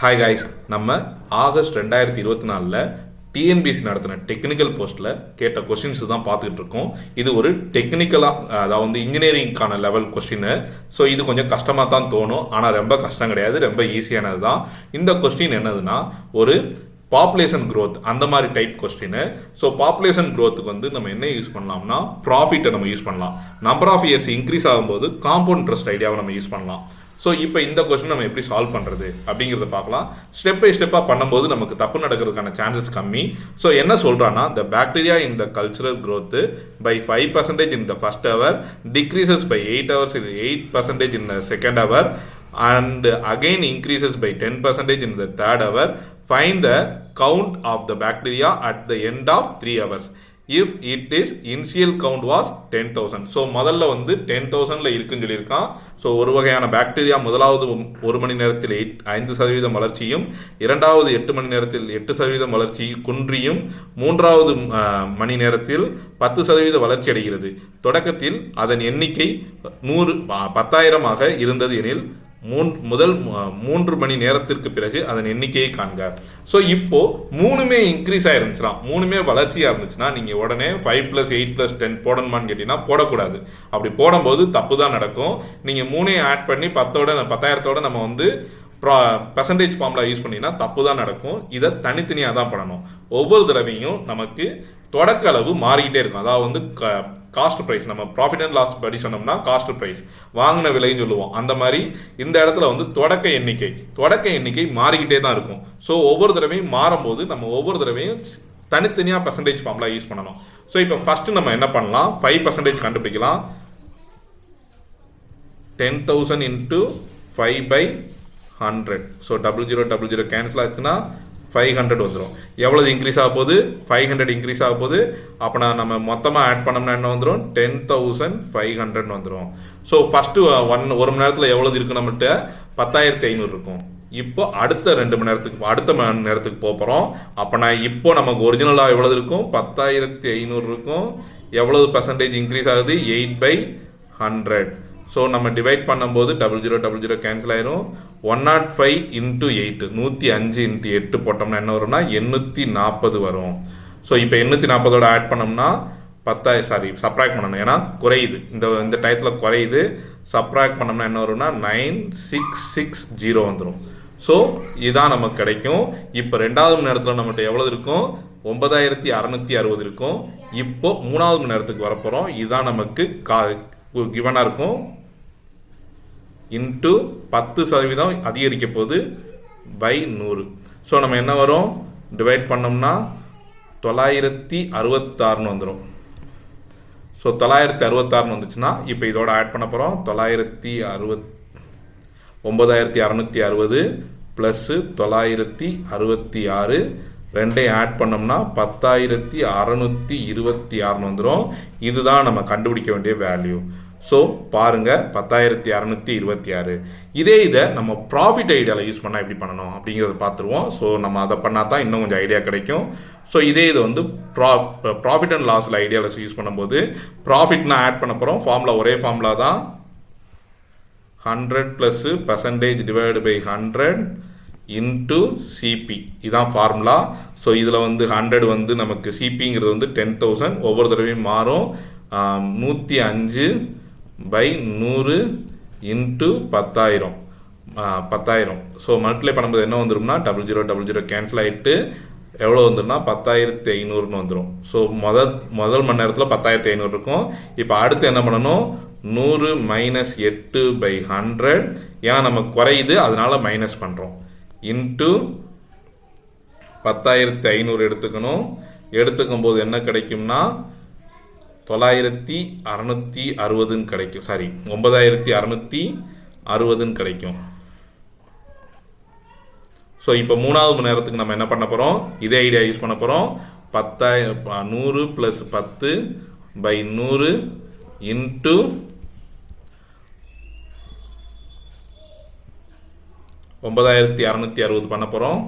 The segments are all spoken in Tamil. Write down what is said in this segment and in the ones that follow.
ஹாய் காய்ஸ் நம்ம ஆகஸ்ட் ரெண்டாயிரத்தி இருபத்தி நாலில் டிஎன்பிஎஸ்சி நடத்தின டெக்னிக்கல் போஸ்ட்டில் கேட்ட கொஸ்டின்ஸ் தான் பார்த்துக்கிட்டு இருக்கோம். இது ஒரு டெக்னிக்கலாக அதாவது வந்து இன்ஜினியரிங்க்கான லெவல் கொஸ்டின் ஸோ இது கொஞ்சம் கஷ்டமாக தான் தோணும். ஆனால் ரொம்ப கஷ்டம் கிடையாது. ரொம்ப ஈஸியானது தான். இந்த கொஸ்டின் என்னதுன்னா ஒரு பாப்புலேஷன் க்ரோத் அந்த மாதிரி டைப் கொஸ்டின் ஸோ பாப்புலேஷன் க்ரோத்துக்கு வந்து நம்ம என்ன யூஸ் பண்ணலாம்னா ப்ராஃபிட்டை நம்ம யூஸ் பண்ணலாம். நம்பர் ஆஃப் இயர்ஸ் இன்க்ரீஸ் ஆகும்போது காம்பவுண்ட் இன்ட்ரெஸ்ட் ஐடியாவை நம்ம யூஸ் பண்ணலாம். ஸோ இப்போ இந்த கொஸ்டின் நம்ம எப்படி சால்வ் பண்ணுறது அப்படிங்கிறத பார்க்கலாம். ஸ்டெப் பை ஸ்டெப்பாக பண்ணும்போது நமக்கு தப்பு நடக்கிறதுக்கான சான்சஸ் கம்மி. ஸோ என்ன சொல்கிறான்னா the bacteria in the cultural growth by five percentage in the first hour decreases by eight hours in eight percentage in the second hour and again increases by ten percentage in the third hour find the count of the bacteria at the end of three hours if it is is initial count was 10000 so முதல்ல வந்து 10000ல இருக்குன்னு சொல்லியிருக்கான். ஸோ ஒரு வகையான பாக்டீரியா முதலாவது ஒரு மணி நேரத்தில் எயிட் ஐந்து சதவீதம் வளர்ச்சியும் இரண்டாவது எட்டு மணி நேரத்தில் எட்டு சதவீதம் வளர்ச்சி குன்றியும் மூன்றாவது மணி நேரத்தில் பத்து சதவீத வளர்ச்சி அடைகிறது. தொடக்கத்தில் அதன் எண்ணிக்கை நூறு பத்தாயிரமாக இருந்தது எனில் மூன் முதல் மூன்று மணி நேரத்திற்கு பிறகு அதன் எண்ணிக்கையை காண்க. ஸோ இப்போ மூணுமே இன்க்ரீஸ் ஆயிருந்துச்சுன்னா மூணுமே வளர்ச்சியாக இருந்துச்சுன்னா நீங்கள் உடனே five plus eight plus ten போடணுமான்னு கேட்டிங்கன்னா போடக்கூடாது. அப்படி போடும்போது தப்பு தான் நடக்கும். நீங்கள் மூணையும் ஆட் பண்ணி பத்தோட பத்தாயிரத்தோட நம்ம வந்து ப்ரா பர்சன்டேஜ் ஃபார்முலா யூஸ் பண்ணிங்கன்னா தப்பு தான் நடக்கும். இதை தனித்தனியாக தான் பண்ணணும். ஒவ்வொரு தடவையும் நமக்கு தொடக்க அளவு மாறிக்கிட்டே இருக்கும். அதாவது வந்து க காஸ்ட் ப்ரைஸ் நம்ம ப்ராஃபிட் அண்ட் லாஸ் படி சொன்னோம்னா காஸ்ட் ப்ரைஸ் வாங்கின விலைன்னு சொல்லுவோம். அந்த மாதிரி இந்த இடத்துல வந்து தொடக்க எண்ணிக்கை தொடக்க எண்ணிக்கை மாறிக்கிட்டே தான் இருக்கும். ஸோ ஒவ்வொரு தடவையும் மாறும்போது நம்ம ஒவ்வொரு தடவையும் தனித்தனியாக பர்சன்டேஜ் ஃபார்ம்லாம் யூஸ் பண்ணணும். ஸோ இப்போ ஃபஸ்ட்டு நம்ம என்ன பண்ணலாம்? ஃபைவ் பர்சன்டேஜ் கண்டுபிடிக்கலாம். Ten thousand into five by hundred so double zero double zero cancel ஆச்சுன்னா ஃபைவ் ஹண்ட்ரட் வந்துடும் எவ்வளவு இன்க்ரீஸ் ஆக போகுது ஃபைவ் ஹண்ட்ரட் இன்க்ரீஸ் ஆக போகுது அப்போ நான் நம்ம மொத்தமாக ஆட் பண்ணோம்னா என்ன வந்துடும் டென் தௌசண்ட் ஃபைவ் ஹண்ட்ரட்னு வந்துடும் ஸோ ஃபஸ்ட்டு ஒன் ஒரு மணி நேரத்தில் எவ்வளவு இருக்கு நம்மகிட்ட பத்தாயிரத்தி ஐநூறு இருக்கும். இப்போ அடுத்த ரெண்டு மணி நேரத்துக்கு அடுத்த மணி நேரத்துக்கு போக போகிறோம் அப்போ நான் இப்போ நமக்கு ஒரிஜினலாக எவ்வளவு இருக்கும்? பத்தாயிரத்தி ஐநூறு இருக்கும். எவ்வளவு பர்சன்டேஜ் இன்க்ரீஸ் ஆகுது? எயிட் பை ஹண்ட்ரட் ஸோ நம்ம டிவைட் பண்ணும்போது double zero double zero cancel ஆயிரும். One nought five into eight நூற்றி அஞ்சு இன்ட்டு எட்டு போட்டோம்னா என்ன வரும்னா எண்ணூற்றி நாற்பது வரும். ஸோ இப்போ எண்ணூற்றி நாற்பதோட ஆட் பண்ணோம்னா பத்தாயிரம் சாரி சப்ராக்ட் பண்ணணும். ஏன்னா குறையுது. இந்த இந்த டயத்தில் குறையுது. சப்ராக்ட் பண்ணோம்னா என்ன வரும்னா நைன் சிக்ஸ் சிக்ஸ் ஜீரோ வந்துடும் ஸோ இதுதான் நமக்கு கிடைக்கும். இப்போ ரெண்டாவது மணி நேரத்தில் நம்மகிட்ட எவ்வளோ இருக்கும்? ஒன்பதாயிரத்தி அறநூற்றி அறுபது இருக்கும். இப்போ மூணாவது மணி நேரத்துக்கு வரப்போகிறோம் இதுதான் நமக்கு கா கிவனாக இருக்கும். இன்ட்டு பத்து சதவீதம் அதிகரிக்க போகுது பை நூறு. ஸோ நம்ம என்ன வரும்? டிவைட் பண்ணோம்னா தொள்ளாயிரத்தி அறுபத்தாறுன்னு வந்துடும் ஸோ தொள்ளாயிரத்தி அறுபத்தாறுன்னு வந்துச்சுன்னா இப்போ இதோட ஆட் பண்ண போகிறோம் தொள்ளாயிரத்தி அறுபத் ஒம்பதாயிரத்தி அறநூற்றி அறுபது ப்ளஸ்ஸு தொள்ளாயிரத்தி அறுபத்தி ஆறு. ரெண்டையும் ஆட் பண்ணோம்னா பத்தாயிரத்தி அறநூற்றி இருபத்தி ஆறுன்னு வந்துடும் இதுதான் நம்ம கண்டுபிடிக்க வேண்டிய வேல்யூ ஸோ பாருங்கள் பத்தாயிரத்தி அறநூற்றி இருபத்தி ஆறு. இதே இதை நம்ம ப்ராஃபிட் ஐடியாவில் யூஸ் பண்ணால் எப்படி பண்ணணும் அப்படிங்கிறத பார்த்துருவோம். ஸோ நம்ம அதை பண்ணால் தான் இன்னும் கொஞ்சம் ஐடியா கிடைக்கும். ஸோ இதே இது வந்து ப்ரா ப்ராஃபிட் அண்ட் லாஸில் ஐடியாவில் யூஸ் பண்ணும்போது ப்ராஃபிட்னா ஆட் பண்ண போகிறோம் ஃபார்முலா ஒரே ஃபார்முலா தான். Hundred plus percentage divide by hundred into CP இதான் ஃபார்முலா ஸோ இதில் வந்து ஹண்ட்ரட் வந்து நமக்கு சிபிங்கிறது வந்து டென் தௌசண்ட் ஒவ்வொரு தடவையும் மாறும். நூற்றி அஞ்சு பை நூறு இன்ட்டு பத்தாயிரம். பத்தாயிரம். ஸோ மல்டிப்ளை பண்ணும்போது என்ன வந்துடும்னா double zero double zero cancel ஆகிட்டு எவ்வளோ வந்துடும்னா பத்தாயிரத்தி ஐநூறுன்னு வந்துடும் ஸோ முதல் முதல் மணி நேரத்தில் பத்தாயிரத்தி ஐநூறு இருக்கும். இப்போ அடுத்து என்ன பண்ணணும்? நூறு மைனஸ் எட்டு பை ஹண்ட்ரட் ஏன்னா நம்ம குறையுது அதனால மைனஸ் பண்ணுறோம் இன்ட்டு பத்தாயிரத்தி ஐநூறு எடுத்துக்கணும். எடுத்துக்கும் போது என்ன கிடைக்கும்னா தொள்ளாயிரத்தி அறநூற்றி அறுபதுன்னு கிடைக்கும். சாரி ஒன்பதாயிரத்தி அறநூற்றி அறுபதுன்னு கிடைக்கும். ஸோ இப்போ மூணாவது மணி நேரத்துக்கு நம்ம என்ன பண்ண போகிறோம் இதே ஐடியா யூஸ் பண்ண போகிறோம் பத்தாயிரம் நூறு ப்ளஸ் பத்து பை நூறு இன்ட்டு ஒன்பதாயிரத்தி அறநூற்றி அறுபது பண்ண போகிறோம்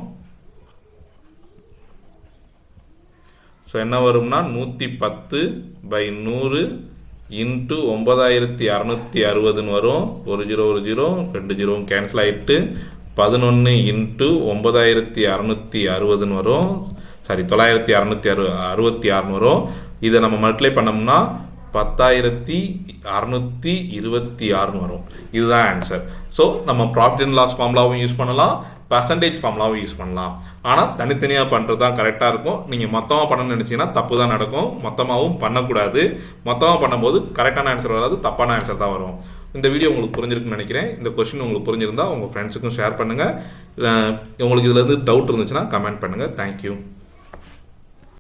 ஸோ என்ன வரும்னா நூற்றி பத்து பை நூறு இன்ட்டு ஒம்பதாயிரத்தி அறநூற்றி அறுபதுன்னு வரும். ஒரு ஜீரோ ஒரு ஜீரோ ரெண்டு ஜீரோவும் கேன்சல் ஆகிட்டு பதினொன்று இன்ட்டு ஒம்பதாயிரத்தி அறநூற்றி அறுபதுன்னு வரும். சாரி தொள்ளாயிரத்தி அறநூற்றி அறு அறுபத்தி ஆறுன்னு வரும். இதை நம்ம மல்டிப்ளை பண்ணோம்னா பத்தாயிரத்தி அறநூற்றி இருபத்தி ஆறுன்னு வரும். இதுதான் ஆன்சர் ஸோ நம்ம ப்ராஃபிட் அண்ட் லாஸ் ஃபார்முலாவும் யூஸ் பண்ணலாம். பர்சன்டேஜ் ஃபார்முலாவும் யூஸ் பண்ணலாம். ஆனால் தனித்தனியாக பண்ணுறது தான் கரெக்டாக இருக்கும். நீங்கள் மொத்தமாக பண்ணணும்னு நினச்சிங்கன்னா தப்பு தான் நடக்கும். மொத்தமாகவும் பண்ணக்கூடாது. மொத்தமாக பண்ணும்போது கரெக்டான ஆன்சர் வராது தப்பான ஆன்சர் தான் வரும். இந்த வீடியோ உங்களுக்கு புரிஞ்சிருக்குன்னு நினைக்கிறேன். இந்த கொஸ்டின் உங்களுக்கு புரிஞ்சிருந்தா உங்கள் ஃப்ரெண்ட்ஸுக்கும் ஷேர் பண்ணுங்கள் உங்களுக்கு இதில் இருந்து டவுட் இருந்துச்சுன்னா கமெண்ட் பண்ணுங்கள் தேங்க்யூ